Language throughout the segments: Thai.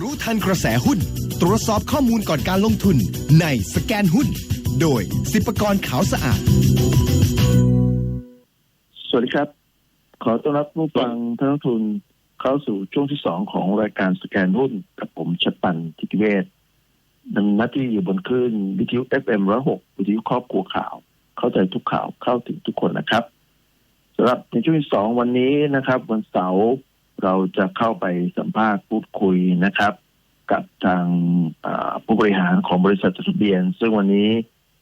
รู้ทันกระแสหุ้น ตรวจสอบข้อมูลก่อนการลงทุนในสแกนหุ้น โดยสิปกรขาวสะอาด สวัสดีครับ ขอต้อนรับผู้ฟังท่านนักทุนเข้าสู่ช่วงที่สองของรายการสแกนหุ้น กับผมชัดปันทิติเวศดำเนินหน้าที่อยู่บนคลื่นวิทยุ FM ร้อยหกวิทยุครอบครัวข่าว เข้าใจทุกข่าวเข้าถึงทุกคนนะครับสำหรับในช่วงที่สองวันนี้นะครับ วันเสาร์ เราจะเข้าไปสัมภาษณ์พูดคุยนะครับ กับทางอ่าผู้บริหารของบริษัทจดทะเบียน ซึ่งวันนี้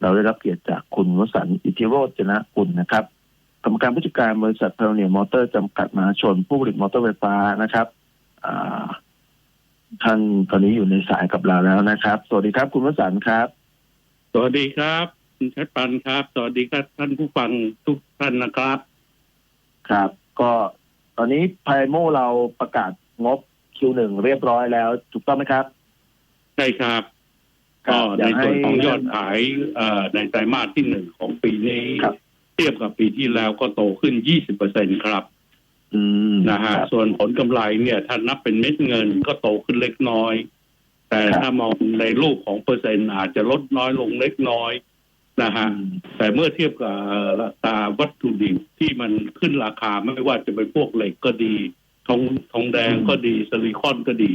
เราได้รับเกียรติจากคุณวสันต์อิทธิโรจนะกุลนะครับ กรรมการผู้จัดการบริษัทพลเนียมอเตอร์จำกัดมหาชน ผู้ผลิตมอเตอร์ไฟฟ้านะครับอ่าท่านตอนนี้อยู่ในสายกับเราแล้วนะครับ สวัสดีครับ คุณวสันต์ครับ สวัสดีครับคุณชัดปันครับ สวัสดีครับท่านผู้ฟังทุกท่านนะครับ ครับ ก็ต อนนี้ไพโมเราประกาศงบ Q1 เรียบร้อยแล้ว ถูกต้องไหมครับ ใช่ครับครัก็บในอยากให้ส่วนของยอดขายเอ่อในไตรมาสที่หนึ่งของปีนี้ครับเทียบกับปีที่แล้วก็โตขึ้น 20เปอร์เซ็นครับอืมนะฮะครับส่วนผลกำไรเนี่ย ถ้านับเป็นเม็ดเงินก็โตขึ้นเล็กน้อย แต่ครับถ้ามองในรูปของเปอร์เซ็นต์อาจจะลดน้อยลงเล็กน้อย นะฮะอืมแต่เมื่อเทียบกับราคาวัตถุดิบที่มันขึ้นราคาไม่ว่าจะเป็นพวกเหล็กก็ดีทองทองแดงก็ดีซิลิคอนก็ดี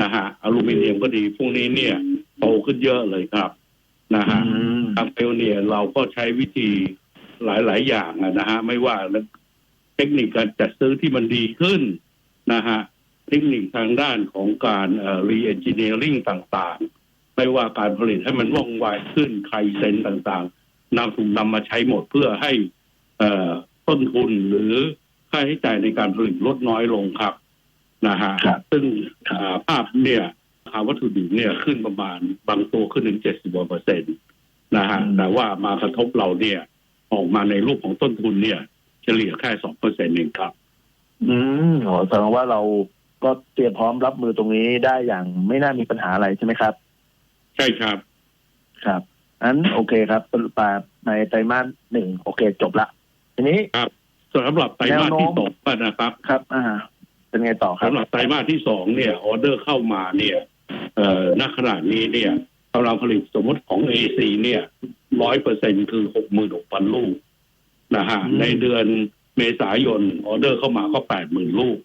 นะฮะอลูมิเนียมก็ดีพวกนี้เนี่ยโตขึ้นเยอะเลยครับนะฮะอืมทางเปลเนี่ยเราก็ใช้วิธีหลาย ๆ อย่างอะนะฮะไม่ว่าเทคนิคการจัดซื้อที่มันดีขึ้นนะฮะเทคนิคทางด้านของการเอ่อ re-engineering ต่าง ๆ ไม่ว่าการผลิตให้มันว่องไวขึ้นใครเซ็นต่างๆนำถูกนำมาใช้หมดเพื่อให้เอ่อต้นทุนหรือค่าใช้จ่ายในการผลิตลดน้อยลงครับนะฮะครับซึ่งอ่าภาพเนี่ยราคาวัตถุดิบเนี่ยขึ้นประมาณบางตัวขึ้นถึงเจ็ดสิบเปอร์เซ็นต์นะฮะอืมแต่ว่ามากระทบเราเนี่ยออกมาในรูปของต้นทุนเนี่ย เฉลี่ยแค่สองเปอร์เซ็นต์เองครับ อืมโหแสดงว่าเราก็เตรียมพร้อมรับมือตรงนี้ได้อย่างไม่น่ามีปัญหาอะไรใช่ไหมครับ ใช่ครับ ครับอันโอเคครับสรุปมาในไตรมาสหนึ่งโอเคจบละทีนี้สำหรับไตรมาสที่สองนะครับ ครับ อ่า เป็นไงต่อครับสำหรับไตรมาสที่สองเนี่ย ออเดอร์เข้ามาเนี่ยเอ่อณขณะนี้เนี่ยกำลังผลิตสมมติของ AC เนี่ยร้อยเปอร์เซ็นคือหกหมื่นหกพันลูกนะฮะอืมในเดือนเมษายนออเดอร์เข้ามาก็แปดหมื่นลูก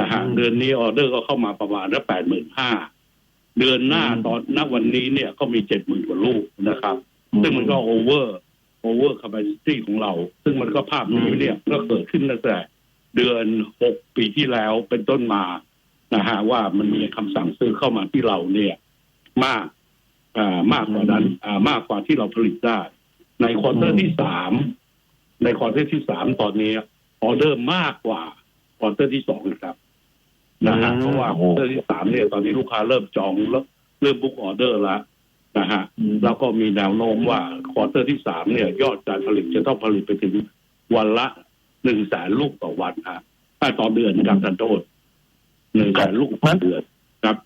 นะฮะอืมเดือนนี้ออเดอร์ก็เข้ามาประมาณละแปดหมื่นห้า เดือนหน้าอืมตอนณวันนี้เนี่ยก็มีเจ็ดหมื่นกว่าลูกนะครับ ซึ่งมันก็โอเวอร์โอเวอร์แคปซิตี้ของเรา ซึ่งมันก็ภาพนี้เนี่ยก็เกิดขึ้นตั้งแต่เดือนหกปีที่แล้วเป็นต้นมานะฮะว่ามันมีคำสั่งซื้อเข้ามาที่เราเนี่ย มากอ่ามากกว่านั้นอ่ามากกว่าที่เราผลิตได้ ในควอเตอร์ที่สามในควอเตอร์ที่สามตอนนี้ออเดอร์มากกว่าควอเตอร์ที่สองครับ นะฮะอืมเพราะว่าควอเตอร์ที่สามเนี่ยตอนนี้ลูกค้าเริ่มจองแล้วเริ่มบุ๊กออเดอร์แล้วนะฮะอืมแล้วก็มีแนวโน้มว่าควอเตอร์ที่สามเนี่ย ยอดการผลิตจะต้องผลิตไปถึงวันละหนึ่งแสนลูกต่อวันฮะถ้าต่อเดือนนะครับท่านโทษหนึ่งแสนลูกต่อเดือนครับ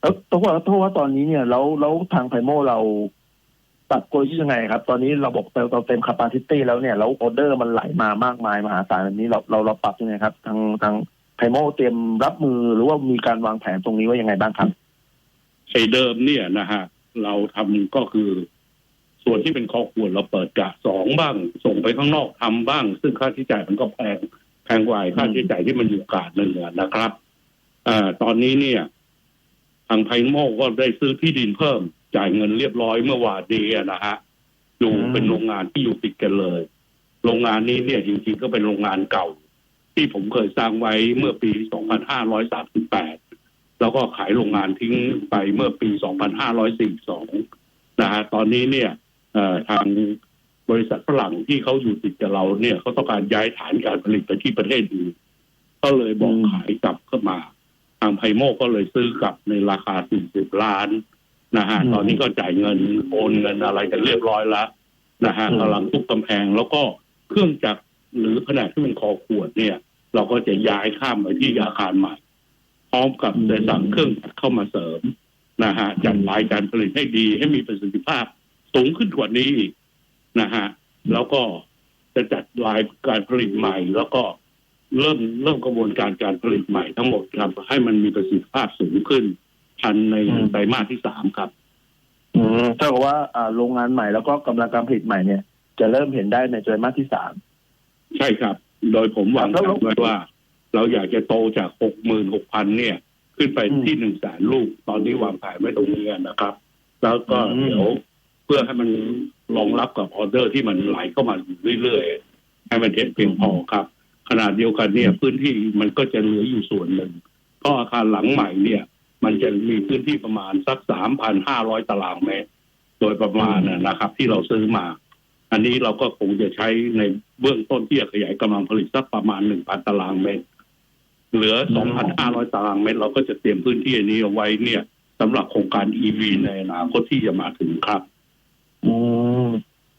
แล้วต้องว่าต้องว่าตอนนี้เนี่ยแล้วแล้วทางไพโมเราปรับกลยุทธ์ยังไงครับ ตอนนี้เราบอกเต็มเราเต็มคาปาซิตี้แล้วเนี่ยแล้วออเดอร์มันไหลมามากมายมหาศาลแบบนี้เราเราเราปรับยังไงครับ ทางทาง ไพโมเตรียมรับมือหรือว่ามีการวางแผนตรงนี้ว่ายังไงบ้างครับไอ้เดิมเนี่ยนะฮะเราทำก็คือ ส่วนที่เป็นคอขวดเราเปิดกะสองบ้าง ส่งไปข้างนอกทำบ้าง ซึ่งค่าใช้จ่ายมันก็แพงแพงกว่าค่าใช้จ่ายที่มันอยู่กาดหนึ่งอนะครับอ่าตอนนี้เนี่ย ทางไพโมก็ได้ซื้อที่ดินเพิ่ม จ่ายเงินเรียบร้อยเมื่อวานนี้นะฮะอยู่เป็นโรงงานที่อยู่ติดกันเลย โรงงานนี้เนี่ยจริงๆก็เป็นโรงงานเก่า ที่ผมเคยสร้างไว้เมื่อปี 2538 แล้วก็ขายโรงงานทิ้งไปเมื่อปี 2542 นะฮะตอนนี้เนี่ยเอ่อทางบริษัทฝรั่งที่เขาอยู่ติดกับเราเนี่ยเขาต้องการย้ายฐานการผลิตไปที่ประเทศอื่นก็เลยบอกอืมขายกลับเข้ามา ทางไพโมก็เลยซื้อกลับในราคา 40 ล้านนะฮะตอนนี้ก็จ่ายเงินโอนเงินอะไรกันเรียบร้อยแล้วนะฮะกำลังทุบกำแพงแล้วก็เครื่องจักรหรือแผนกที่เป็นคอขวดเนี่ย เราก็จะย้ายข้ามไปที่อาคารใหม่ พร้อมกับจะสั่งเครื่องเข้ามาเสริมนะฮะจัดรายการผลิตให้ดีให้มีประสิทธิภาพสูงขึ้นกว่านี้นะฮะแล้วก็จะจัดรายการผลิตใหม่ แล้วก็เริ่มเริ่มกระบวนการการผลิตใหม่ทั้งหมดครับให้มันมีประสิทธิภาพสูงขึ้นทันในไตรมาสที่สามครับ อืมถ้ากับว่าอ่าโรงงานใหม่แล้วก็กำลังการผลิตใหม่เนี่ย จะเริ่มเห็นได้ในไตรมาสที่สามใช่ครับ โดยผมวางแล้แผวนไว้ว่า เราอยากจะโตจากหกหมื่นหกพันเนี่ย ขึ้นไปอืมที่หนึ่งแสนลูก ตอนนี้วางแผนไว้ตรงนี้นะครับ แล้วก็อืมเดี๋ยวเพื่อให้มันรองรับกับออเดอร์ที่มันไหลเข้ามาเรื่อยๆให้มันเพียงพอครับ ขนาดเดียวกันเนี่ย พื้นที่มันก็จะเหลืออยู่ส่วนหนึ่งเพราะอาคารหลังใหม่เนี่ย มันจะมีพื้นที่ประมาณสักสามพันห้าร้อยตารางเมตร โดยประมาณนะนะครับ ที่เราซื้อมา อันนี้เราก็คงจะใช้ในเบื้องต้นที่จะขยายกำลังผลิตสักประมาณหนึ่งพันตารางเมตร เหลือสองพันห้าร้อยตารางเมตร เราก็จะเตรียมพื้นที่อันนี้เอาไว้เนี่ยสำหรับโครงการ EV ในอนาคตที่จะมาถึงครับอืม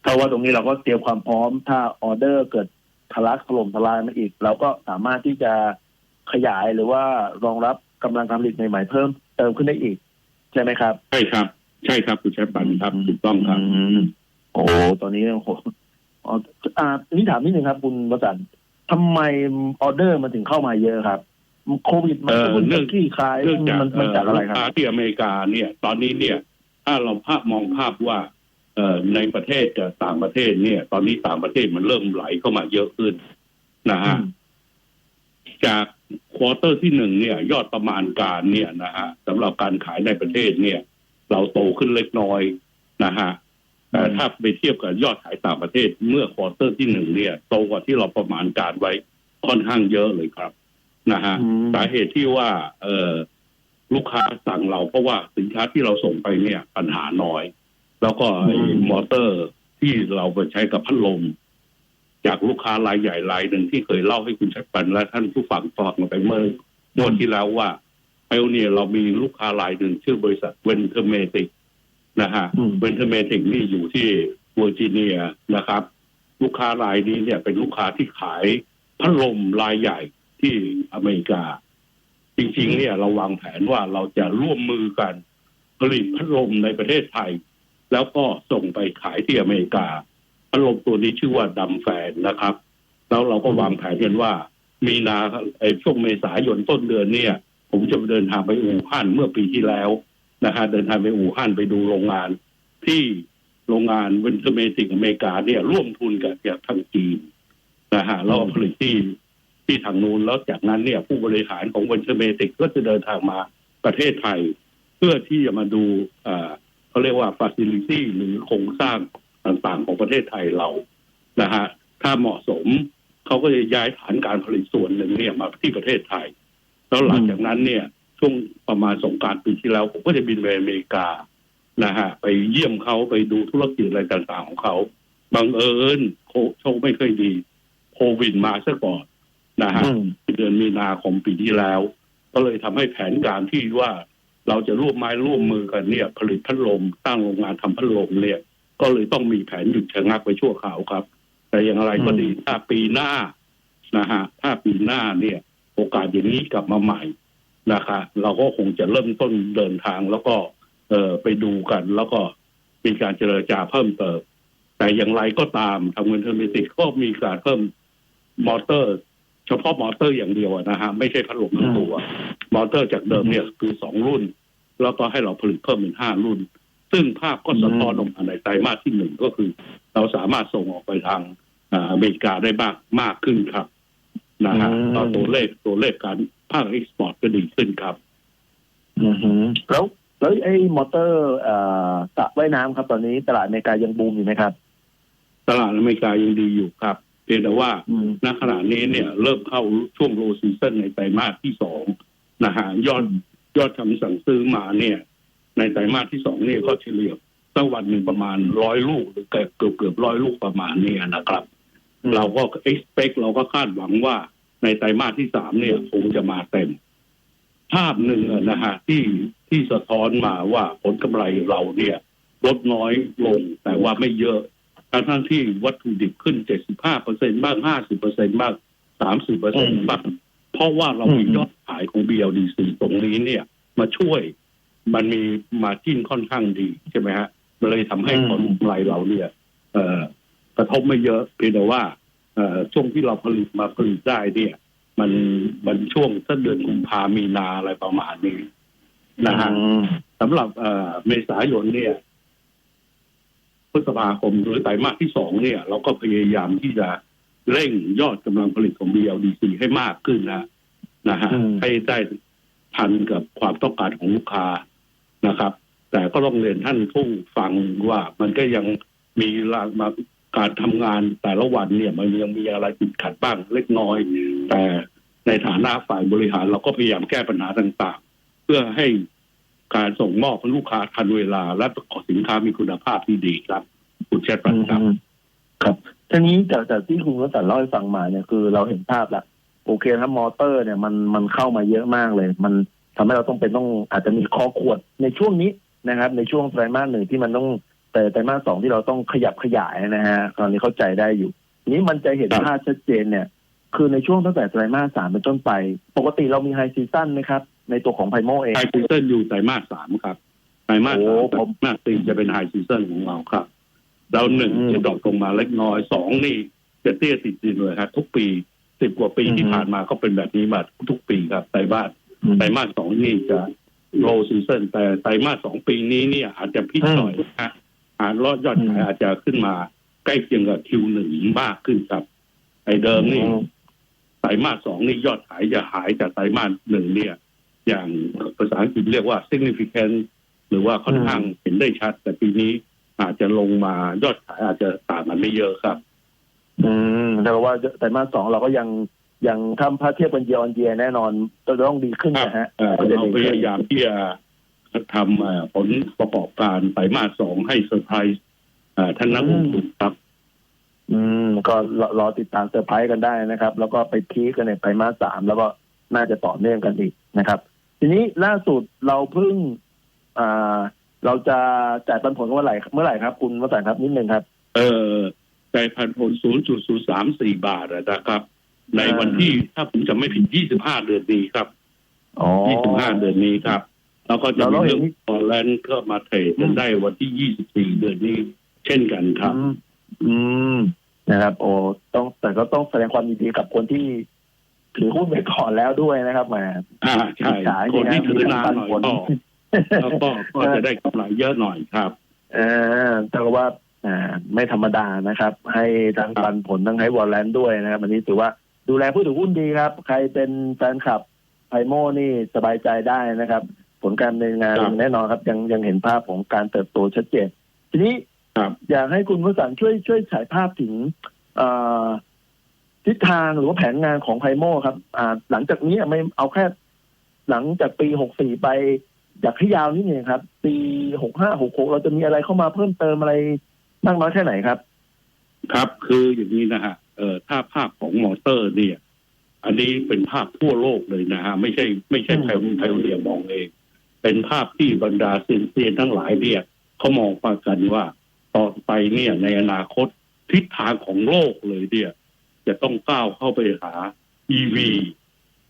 ถ้าว่าตรงนี้เราก็เตรียมความพร้อม ถ้าออเดอร์เกิดทะลักถล่มทลายมาอีก เราก็สามารถที่จะขยายหรือว่ารองรับกำลังการผลิตใหม่ๆเพิ่มเติมขึ้นได้อีก ใช่ไหมครับ ใช่ครับ ใช่ครับคุณแชมปันครับถูกต้องครับอืม โอ้โหตอนนี้โอ้โหอ๋ออ่าทีนี้ถามนิดนึงครับ คุณประจันทำไมออเดอร์มันถึงเข้ามาเยอะครับ โควิดมันเอ่อพิ่งเนื่องขี้คลายเนื่องจากมันมันจากอะไรคลูกรับค้าที่อเมริกาเนี่ย ตอนนี้เนี่ย ถ้าเราภาพมองภาพว่าเอ่อในประเทศกับต่างประเทศเนี่ย ตอนนี้ต่างประเทศมันเริ่มไหลเข้ามาเยอะขึ้นนะฮะจากควอเตอร์ที่หนึ่งเนี่ย ยอดประมาณการเนี่ยนะฮะสำหรับการขายในประเทศเนี่ย เราโตขึ้นเล็กน้อยนะฮะแต่ ถ้าไปเทียบกับยอดขายต่างประเทศเมื่อควอเตอร์ที่หนึ่งเนี่ยโตกว่าที่เราประมาณการไว้ค่อนข้างเยอะเลยครับนะฮะอืมสาเหตุที่ว่า เออลูกค้าสั่งเราเพราะว่าสินค้าที่เราส่งไปเนี่ยปัญหาน้อย แล้วก็ไอ้อืมมอเตอร์ที่เราไปใช้กับพัดลมจากลูกค้ารายใหญ่รายหนึ่งที่เคยเล่าให้คุณชัดปันและท่านผู้ฟังฟังไปเมื่องวดที่แล้วว่าไอโอเนี่ยเรามีลูกค้ารายหนึ่งชื่อบริษัทเวนเทอร์เมติก นะฮะอืมเวนเทอร์เมติกนี่อยู่ที่เวอร์จิเนียนะครับ ลูกค้ารายนี้เนี่ยเป็นลูกค้าที่ขายพัดลมรายใหญ่ที่อเมริกา จริงๆ เนี่ยเราวางแผนว่าเราจะร่วมมือกัน ผลิตพัดลมในประเทศไทย แล้วก็ส่งไปขายที่อเมริกาพัดลมตัวนี้ชื่อว่าดัมแฟนนะครับ แล้วเราก็วางแผนกันว่า มีนาไอ้ช่วงเมษายนต้นเดือนเนี่ย ผมจะเดินทางไปอู่ฮั่นเมื่อปีที่แล้ว นะฮะเดินทางไปอู่ฮั่นไปดูโรงงานที่โรงงานเวนเทอร์เมติกอเมริกาเนี่ยร่วมทุนกับจากทางจีนนะฮะแล้วผลิตที่ที่ทางนู้นแล้วจากนั้นเนี่ย ผู้บริหารของเวนเทอร์เมติกก็จะเดินทางมาประเทศไทย เพื่อที่จะมาดูเอ่อเขาเรียกว่าฟ a ซิลิตี้หรือโครงสร้างต่างๆของประเทศไทยเรานะฮะถ้าเหมาะสมเขาก็จะย้ายฐานการผลิตส่วนหนึ่งเนี่ยมาที่ประเทศไทย แล้วหลังจากนั้นเนี่ย ช่วงประมาณสงกรารปีที่แล้ว ผมก็จะบินไปอเมริกานะฮะ ไปเยี่ยมเขาไปดูธุรกิจอะไรต่างๆของเขาบังเอิญโคโชคไม่เคอยดีโควิดมาซะก่อนนะฮะอืมเดือนมีนาคมปีที่แล้ว ก็เลยทำให้แผนการที่ว่าเราจะร่วมไม้ร่วมมือกันเนี่ย ผลิตพัดลมตั้งโรงงานทำพัดลมเนี่ย ก็เลยต้องมีแผนหยุดชะงักไปชั่วคราวครับ แต่อย่างไรก็ดีถ้าปีหน้านะฮะถ้าปีหน้าเนี่ย โอกาสอย่างนี้กลับมาใหม่ นะคะเราก็คงจะเริ่มต้นเดินทางแล้วก็ เออไปดูกัน แล้วก็มีการเจรจาเพิ่มเติม แต่อย่างไรก็ตามทางเวนเทอร์มิติกก็มีการเพิ่มมอเตอร์ เฉพาะมอเตอร์อย่างเดียวอะนะฮะไม่ใช่พัดลมทั้งตัว มอเตอร์จากเดิมเนี่ยคือสองรุ่น แล้วก็ให้เราผลิตเพิ่มเป็นห้ารุ่น ซึ่งภาพก็สะท้อนออกมาในไตรมาสที่หนึ่งก็คือ เราสามารถส่งออกไปทางอ่าอเมริกาได้มากมากขึ้นครับนะฮะอืมก็ตัวเลขตัวเลขการ ภาคเอ็กซ์พอร์ตก็ดีขึ้นครับอือหือแล้วแล้วไอ้มอเตอร์เอ่อสระว่ายน้ำครับ ตอนนี้ตลาดอเมริกายังบูมอยู่ไหมครับ ตลาดอเมริกายังดีอยู่ครับเพียงแต่ว่าอืมณขณะนี้เนี่ย เริ่มเข้าช่วงโลซีซันในไตรมาสที่สองนะฮะยอดยอดคำสั่งซื้อมาเนี่ย ในไตรมาสที่สองเนี่ยก็เฉลี่ยตั้งวันหนึ่งประมาณร้อยลูกหรือเกือบเกือบเกือบร้อยลูกประมาณเนี้นะครับอืมเราก็ expect เราก็คาดหวังว่า ในไตรมาสที่สามเนี่ยคงจะมาเต็ม ภาพหนึ่งอะนะฮะที่ที่สะท้อนมาว่าผลกำไรเราเนี่ย ลดน้อยลงแต่ว่าไม่เยอะทั้งทั้งที่วัตถุดิบขึ้น75เปอร์เซ็นบ้าง50เปอร์เซ็นบ้าง30เปอร์เซ็นบ้างเพราะว่าเรามีอืมยอดขายของ BLDC ตรงนี้เนี่ย มาช่วยมันมีมาจิ้นค่อนข้างดีใช่ไหมฮะมันเลยทำให้ผลกำไรเราเนี่ย เอ่อกระทบไม่เยอะเพียงแต่ว่าเอ่อ ช่วงที่เราผลิตมาผลิตได้เนี่ย มันมันช่วงสักเดือนกุมภามีนาอะไรประมาณนี้นะฮะอืมสำหรับเอ่อเมษายนเนี่ยพฤษภาคมหรือไตรมาสที่สองเนี่ย เราก็พยายามที่จะเร่งยอดกำลังผลิตของ BLDC ให้มากขึ้นนะนะฮะอืมให้ได้ทันกับความต้องการของลูกค้านะครับ แต่ก็ต้องเรียนท่านผู้ฟังว่ามันก็ยังมีรางมา การทำงานแต่ละวันเนี่ยมันยังมีอะไรติดขัดบ้างเล็กน้อย แต่ในฐานะฝ่ายบริหารเราก็พยายามแก้ปัญหาต่าง ๆ เพื่อให้การส่งมอบให้ลูกค้าทันเวลา และสินค้ามีคุณภาพที่ดีครับคุณเชษฐ์ปันครับครับทีนี้จากจากที่คุณวสันต์เล่าให้ฟังมาเนี่ยคือเราเห็นภาพล้วโอเคครับมอเตอร์เนี่ยมันมันเข้ามาเยอะมากเลย มันทำให้เราต้องเป็นต้องอาจจะมีคอขวดในช่วงนี้นะครับ ในช่วงไตรมาสหนึ่งที่มันต้อง แต่ไตรมาสสองที่เราต้องขยับขยายนะฮะตอนนี้เข้าใจได้อยู่ทีนี้มันจะเห็นครับภาพชัดเจนเนี่ย คือในช่วงตั้งแต่ไตรมาสสามเป็นต้นไป ปกติเรามีไฮซีซั่นไหมครับ ในตัวของไพโมเองไฮซีซันอยู่ไตรมาสสามครับไตรมาสโอ้สามผมไตรมาสสี่จะเป็นไฮซีซันของเราครับเราหนึ่งอืมจะดรอปลงมาเล็กน้อยสองนี่จะเตี้ยติดดินเลยครับทุกปีสิบกว่าปีอืมที่ผ่านมาก็เป็นแบบนี้มาทุกปีครับไตรมาสไตรมาสสองนี่จะโลซีซันแต่ไตรมาสสองปีนี้เนี่ยอาจจะพลิกหน่อยนะ ฮะอาจรอดยอดขายอาจจะขึ้นมาใกล้เคียงกับคิวหนึ่งมากขึ้นครับ ไอเดิมนี่ไตรมาสสองนี่ยอดขายจะหายจากไตรมาสหนึ่งเนี่ย อย่างภาษาอังกฤษเรียกว่า significant หรือว่าค่อนข้างเห็นได้ชัด แต่ปีนี้อาจจะลงมายอดขายอาจจะต่างกันไม่เยอะครับ อืมแต่ว่าไตรมาสสองเราก็ยังยังทำพาเทียบเป็นเยียร์ออนเยียแน่นอนจะต้องดีขึ้นนะฮะเอ่อเราพยายามที่จะ ทำเอ่อผลประกอบการไตรมาสสองให้เซอร์ไพรส์เอ่อท่านนักลงทุนครับ อืม ก็รอรอติดตามเซอร์ไพรส์กันได้นะครับ แล้วก็ไปพีคกันในไตรมาสสามแล้วก็น่าจะต่อเนื่องกันอีกนะครับ ทีนี้ล่าสุดเราเพิ่งอ่าเราจะจ่ายปันผลกันเมื่อไหร่เมื่อไหร่ครับ คุณวสันต์ครับนิดนึงครับ เออใจพันผล 0.034 บาทอะนะครับ ในวันที่ถ้าผมจำไม่ผิด 25 เดือนนี้ครับอ๋อ25 เดือนนี้ครับ แล้วก็จะมีเราเห็เรื่อนงฟอร์แลนด์ก็มาเทรดกันได้วันที่24เดือนนี้ เช่นกันครับอืมอืมนะครับ โอ้ต้องแต่ก็ต้องแสดงความยินดีกับคนที่ถือหุ้นไปก่อนแล้วด้วยนะครับแหมอ่าใช่ขายคนที่นะถือนานหน่อยมีทั้งปันผลก็แล้วก็ก็จะได้กำไรเยอะหน่อยครับ เออแต่ว่าอ่าไม่ธรรมดานะครับ ให้ทั้งครับปันผลทั้งให้วอลเลนด้วยนะครับอันนี้ถือว่าดูแลผู้ถือหุ้นดีครับ ใครเป็นแฟนคลับไพโมนี่สบายใจได้นะครับ ผลการดำเนินงานแน่นอนครับ ยังยังเห็นภาพของการเติบโตชัดเจนทีนี้ครับ อยากให้คุณวสันต์ช่วยช่วยฉายภาพถึงเอ่อทิศทางหรือว่าแผนงานของไพโมครับ อ่า หลังจากนี้ไม่เอาแค่ หลังจากปีหกสี่ไป อยากให้ยาวนิดนึงครับ ปีหกห้าหกหกเราจะมีอะไรเข้ามาเพิ่มเติมอะไรมากน้อยแค่ไหนครับ ครับคืออย่างนี้นะฮะเอ่อถ้าภาพของมอเตอร์เนี่ย อันนี้เป็นภาพทั่วโลกเลยนะฮะ ไม่ใช่ไม่ใช่อืม ไทยไทยเดียมองเอง เป็นภาพที่บรรดาเซียนเซียนทั้งหลายเนี่ยเขามองมากันว่าต่อไปเนี่ยในอนาคตทิศทางของโลกเลยเนี่ย จะต้องก้าวเข้าไปหา EV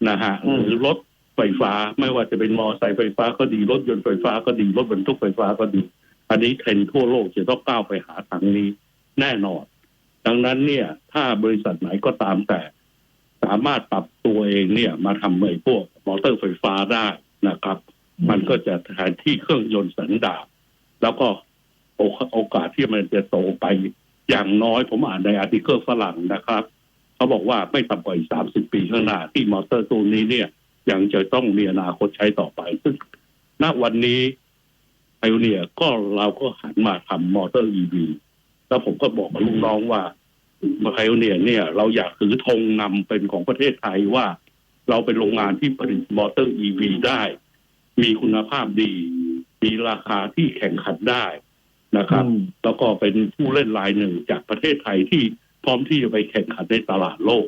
นะฮะอืมหรือรถไฟฟ้าไม่ว่าจะเป็นมอเตอร์ไซค์ไฟฟ้าก็ดีรถยนต์ไฟฟ้าก็ดีรถบรรทุกไฟฟ้าก็ดี อันนี้เทรนด์ทั่วโลกจะต้องก้าวไปหาทางนี้แน่นอน ดังนั้นเนี่ย ถ้าบริษัทไหนก็ตามแต่ สามารถปรับตัวเองเนี่ย มาทำไอ้พวกมอเตอร์ไฟฟ้าได้นะครับ มันก็จะแทนที่เครื่องยนต์สันดาปแล้วก็โอกาสที่มันจะโตไปอย่างน้อยผมอ่านในอาร์ติเคิลฝรั่งนะครับ เขาบอกว่าไม่ต่ำกว่าอีกสามสิบปีข้างหน้าที่มอเตอร์ตัวนี้เนี่ย ยังจะต้องมีอนาคตใช้ต่อไป ซึ่งณวันนี้ไพโอเนียก็เราก็หันมาทำมอเตอร์ EV แล้วผมก็บอกกับลูกน้องว่าไพโอเนียเนี่ย เราอยากถือธงนำเป็นของประเทศไทยว่า เราเป็นโรงงานที่ผลิตมอเตอร์ EV ได้ มีคุณภาพดี มีราคาที่แข่งขันได้นะครับอืมแล้วก็เป็นผู้เล่นรายหนึ่งจากประเทศไทยที่พร้อมที่จะไปแข่งขันในตลาดโลก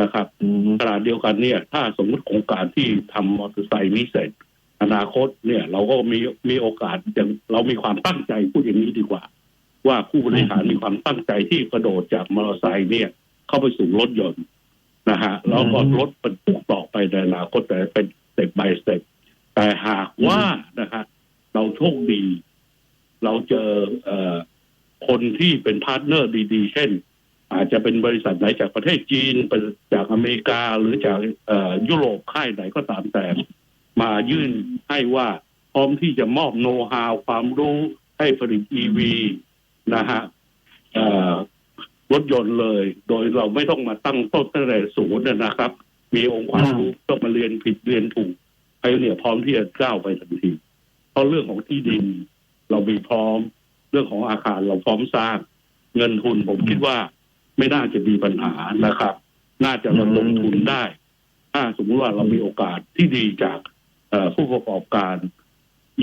นะครับอืมขณะเดียวกันเนี่ย ถ้าสมมติโครงการที่ทำมอเตอร์ไซค์นี้เสร็จ อนาคตเนี่ย เราก็มีมีโอกาสอย่างเรามีความตั้งใจพูดอย่างนี้ดีกว่า ว่าผู้บริหารมีความตั้งใจที่กระโดดจากมอเตอร์ไซค์เนี่ย เข้าไปสู่รถยนต์นะฮะแล้วก็รถบรรทุกต่อไปในอนาคตแต่เป็นสเต็ป by สเต็ป แต่หากว่านะฮะเราโชคดี เราเจอเอ่อคนที่เป็นพาร์ทเนอร์ดีๆ เช่นอ่าอาจจะเป็นบริษัทไหนจากประเทศจีนจากอเมริกาหรือจากเอ่อยุโรปค่ายไหนก็ตามแต่ มายื่นให้ว่าพร้อมที่จะมอบโน้ตฮาวความรู้ให้ผลิต EV นะฮะเอ่อรถยนต์เลย โดยเราไม่ต้องมาตั้งต้นตั้งแต่ศูนย์นะครับ มีองค์ความรู้ต้องมาเรียนผิดเรียนถูก ไอ้เนี่ยพร้อมที่จะก้าวไปทันที เพราะเรื่องของที่ดิน เรามีพร้อม เรื่องของอาคารเราพร้อมสร้าง เงินทุนผมคิดว่าไม่น่าจะมีปัญหานะครับ น่าจะระดมทุนได้ ถ้าสมมติว่าเรามีโอกาสที่ดีจากเอ่อผู้ประกอบการ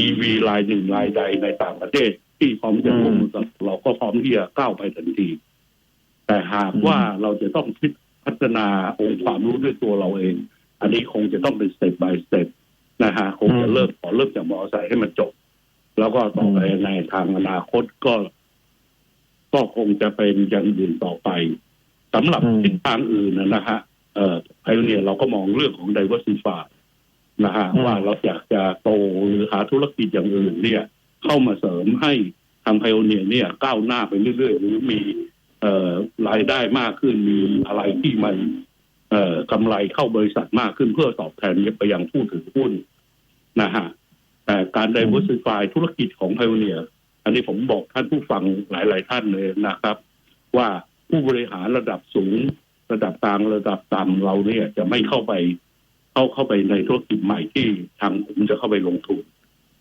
EV รายหนึ่งรายใดในต่างประเทศ ที่พร้อมจะลงทุนกับเราก็พร้อมที่จะก้าวไปทันที แต่หากว่าเราจะต้องคิดพัฒนาองค์ความรู้ด้วยตัวเราเอง อันนี้คงจะต้องเป็นสเต็ป by สเต็ป นะฮะคงจะเริ่มขอเริ่มจากมอเตอร์ไซค์ให้มันจบ แล้วก็ต่อไปในทางอนาคตก็ ก็คงจะเป็นอย่างอื่นต่อไปสำหรับอืมทิศทางอื่นนะนะฮะเอ่อไพเนี่ยเราก็มองเรื่องของ diversify นะฮะอืมว่าเราอยากจะโตหรือหาธุรกิจอย่างอื่นเนี่ย เข้ามาเสริมให้ทางไพโอเนียเนี่ย ก้าวหน้าไปเรื่อยๆ หรือมีเอ่อรายได้มากขึ้นมีอะไรที่มันเอ่อ กำไรเข้าบริษัทมากขึ้นเพื่อตอบแทนไปยังผู้ถือหุ้นนะฮะแต่การ diversify ธุรกิจของไพโอเนีย อันนี้ผมบอกท่านผู้ฟังหลาย ๆ ท่านเลยนะครับ ว่าผู้บริหารระดับสูง ระดับกลางระดับต่ำเราเนี่ย จะไม่เข้าไปเข้าเข้าไปในธุรกิจใหม่ที่ทางผมจะเข้าไปลงทุน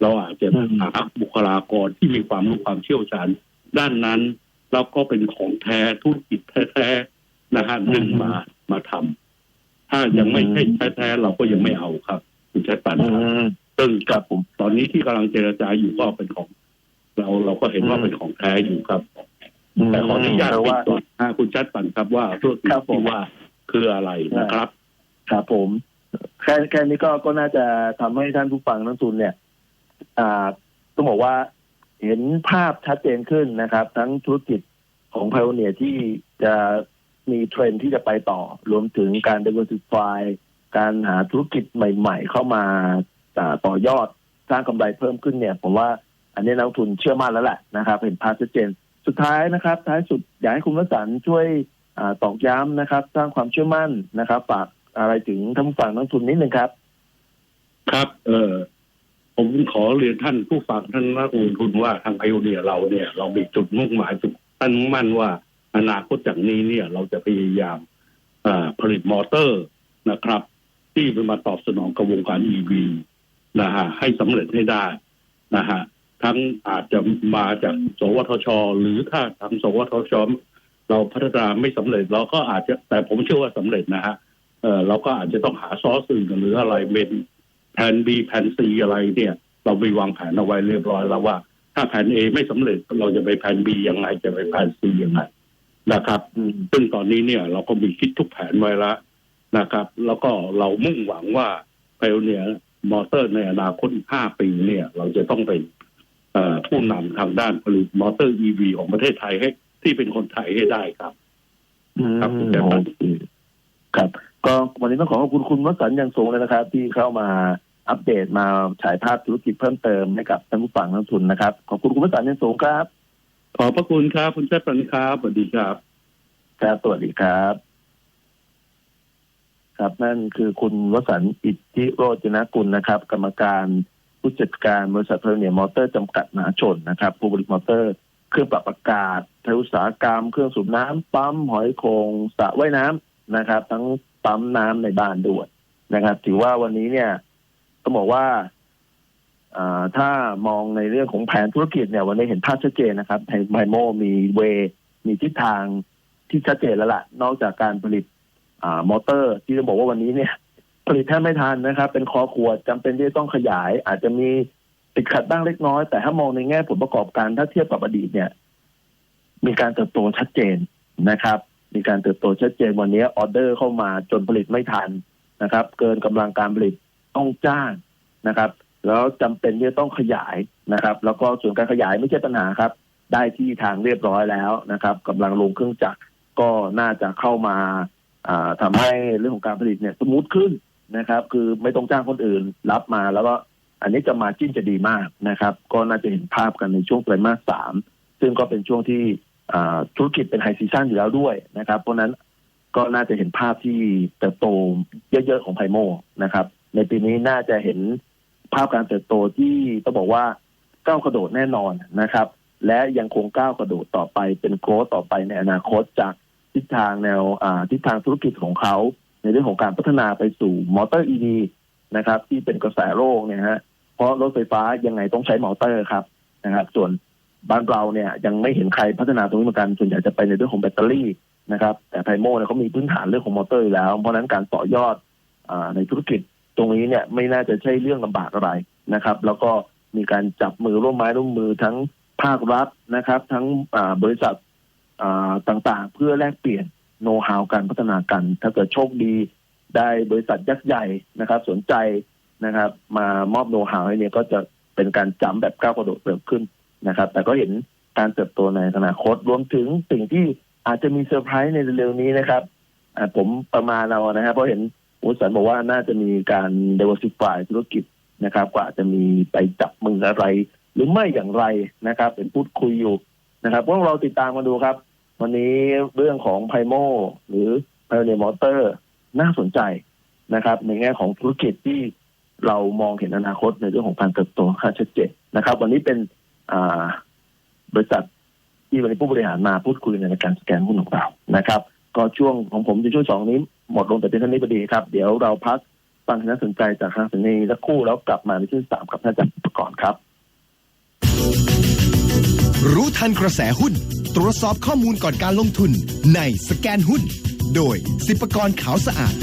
เราอาจจะหาบุคลากรที่มีความรู้ความเชี่ยวชาญด้านนั้น แล้วก็เป็นของแท้ธุรกิจแท้ๆนะฮะดึงมา มาทำถ้ายังไม่ใช่แท้ๆเราก็ยังไม่เอาครับ คุณชัยปันอืครับมซึ่งครับผม ตอนนี้ที่กำลังเจรจาอยู่ก็เป็นของ เราเราก็เห็นว่าอืมเป็นของแท้อยู่ครับมแต่ขออนุญาตแต่ปิดว่าก่อนนะคุณชัดปันครับว่าธุรกิจครับผมที่ว่าคืออะไรนะครับครับผมแค่แค่นี้ก็ก็น่าจะทำให้ท่านผู้ฟังนักทุนเนี่ย อ่าต้องบอกว่าเห็นภาพชัดเจนขึ้นนะครับ ทั้งธุรกิจของไพโอเนียที่จะ มีเทรนที่จะไปต่อ รวมถึงการ diversify การหาธุรกิจใหม่ ๆ เข้ามาอ่าต่อยอดสร้างกำไรเพิ่มขึ้นเนี่ย ผมว่าอันนี้นักทุนเชื่อมั่นแล้วแหละนะครับ เห็นภาพชัดเจน สุดท้ายนะครับ ท้ายสุดอยากให้คุณวสันต์ช่วยอตอกย้ำนะครับ สร้างความเชื่อมั่นนะครับฝากอะไรถึงท่านผู้ฟังนักทุนนิดนึงครับ ครับ เออผมขอเรียนท่านผู้ฟังท่านนักลงทุนว่าทางไอโอเนียเราเนี่ย เรามีจุดมุ่งหมายจุดตั้งมั่นว่า อนาคตจากนี้เนี่ยเราจะพยายามผลิตมอเตอร์นะครับ ที่จะมาตอบสนองกับวงการ EV นะฮะให้สำเร็จให้ได้นะฮะทั้งอาจจะมาจากสวทช หรือถ้าทางสวทช เราพัฒนาไม่สำเร็จเราก็อาจจะแต่ผมเชื่อว่าสำเร็จนะฮะเออเราก็อาจจะต้องหาซอสอื่นหรืออะไรเป็นแผน B แผน C อะไรเนี่ย เราไปวางแผนเอาไว้เรียบร้อยแล้วว่า ถ้าแผน A ไม่สำเร็จเราจะไปแผน B ยังไงจะไปแผน C ยังไง นะครับ ซึ่งตอนนี้เนี่ยเราก็มีคิดทุกแผนไว้แล้วนะครับ แล้วก็เรามุ่งหวังว่าไพโอเนียมอเตอร์ในอนาคตห้าปีเนี่ย เราจะต้องเป็นผู้นำทางด้านผลิตมอเตอร์ EV ของประเทศไทยให้ที่เป็นคนไทยให้ได้ครับ ครับอืมครับ ก็วันนี้ต้องขอขอบคุณคุณวสันต์ย่างสูงเลยนะครับ ที่เข้ามาอัปเดตมาฉายภาพธุรกิจเพิ่มเติมให้กับท่านผู้ฟังนักลงทุนนะครับ ขอบคุณคุณวสันต์ย่างสูงครับ ขอบพระคุณครับ คุณเจ้าปันครับสวัสดีครับครับสวัสดีครับ ครับนั่นคือคุณวสันต์อิทธิโรจนกุลนะครับ กรรมการผู้จัดการบริษัทเพลเนียมอเตอร์จำกัดมหาชนนะครับ ผู้ผลิตมอเตอร์ เครื่องปรับอากาศไทยอุตสาหกรรม เครื่องสูบน้ำปั๊มหอยโขงสระว่ายน้ำนะครับ ทั้งปั๊มน้ำในบ้านด้วยนะครับ ถือว่าวันนี้เนี่ยต้องบอกว่าอ่า ถ้ามองในเรื่องของแผนธุรกิจเนี่ยวันนี้เห็นภาพชัดเจนนะครับไทไมโมมีเว มีทิศทางที่ชัดเจนแล้วล่ะ นอกจากการผลิตอมอเตอร์ ที่จะบอกว่าวันนี้เนี่ย ผลิตแทบไม่ทันนะครับ เป็นคอขวดจำเป็นที่ต้องขยาย อาจจะมีติดขัดบ้างเล็กน้อย แต่ถ้ามองในแง่ผลประกอบการถ้าเทียบกับอดีตเนี่ย มีการเติบโตชัดเจนนะครับ มีการเติบโตชัดเจนวันนี้ออเดอร์เข้ามาจนผลิตไม่ทันนะครับ เกินกำลังการผลิตต้องจ้างนะครับ แล้วจำเป็นที่จะต้องขยายนะครับ แล้วก็ส่วนการขยายไม่ใช่ปัญหาครับ ได้ที่ทางเรียบร้อยแล้วนะครับกำลังลงเครื่องจักรก็น่าจะเข้ามาอ่าทำให้เรื่องของการผลิตเนี่ยสมูทขึ้นนะครับ คือไม่ต้องจ้างคนอื่นรับมา แล้วก็อันนี้จะมาจิ้นจะดีมากนะครับ ก็น่าจะเห็นภาพกันในช่วงไตรมาสสามซึ่งก็เป็นช่วงที่ธุรกิจเป็นไฮซีซั่นอยู่แล้วด้วยนะครับ เพราะนั้นก็น่าจะเห็นภาพที่เติบโตเยอะๆของไพโมนะครับ ในปีนี้น่าจะเห็น ภาพการเติบโตที่ต้องบอกว่าก้าวกระโดดแน่นอนนะครับ และยังคงก้าวกระโดดต่อไปเป็นโกรธต่อไปในอนาคตจากทิศทางแนวทิศทางธุรกิจของเขา ในเรื่องของการพัฒนาไปสู่มอเตอร์อีดีนะครับ ที่เป็นกระแสโลกเนี่ยฮะเพราะรถไฟฟ้ายังไงต้องใช้มอเตอร์ครับนะครับส่วนบ้านเราเนี่ยยังไม่เห็นใครพัฒนาตรงนี้เหมือนกันส่วนใหญ่จะไปในเรื่องของแบตเตอรี่นะครับ แต่ไพโมเนี่ยเขามีพื้นฐานเรื่องของมอเตอร์อยู่แล้ว เพราะนั้นการต่อยอดอในธุรกิจ ตรงนี้เนี่ยไม่น่าจะใช่เรื่องลำบากอะไรนะครับ แล้วก็มีการจับมือร่วมไม้ร่วมมือทั้งภาครัฐนะครับ ทั้งบริษัทต่างๆ เพื่อแลกเปลี่ยนโน้ตฮาวการพัฒนากัน ถ้าเกิดโชคดีได้บริษัทยักษ์ใหญ่นะครับ สนใจนะครับ มามอบโน้ตฮาวให้เนี่ยก็จะเป็นการจำแบบก้าวกระโดดเติบขึ้นนะครับ แต่ก็เห็นการเติบโตในอนาคตรวมถึงสิ่งที่อาจจะมีเซอร์ไพรส์ในเร็วๆนี้นะครับผมประมาณเอานะครับเพราะเห็น อุตสันบอกว่าน่าจะมีการ diversify ธุรกิจนะครับกว่าจะมีไปจับมืออะไร หรือไม่อย่างไรนะครับ เป็นพูดคุยอยู่นะครับพวกเราติดตามมาดูครับ วันนี้เรื่องของไพโมหรือ Pioneer Motor น่าสนใจนะครับ ในแง่ของธุรกิจที่เรามองเห็นอนาคตในเรื่องของการเติบโตค่าชัดเจนนะครับ วันนี้เป็นอ่าบริษัทที่วันนี้ผู้บริหารมาพูดคุยในการสแกนหุ้นของเรานะครับ ก็ช่วงของผมในช่วงสองนี้ หมดลงแต่เพียงเท่านี้พอดีครับ เดี๋ยวเราพักฟังที่น่าสนใจจากทางสัญญาสักครู่แล้วกลับมาในช่วงสามกับท่านอาจารย์ก่อนครับ รู้ทันกระแสหุ้น ตรวจสอบข้อมูลก่อนการลงทุนในสแกนหุ้น โดยสิบปกรขาวสะอาด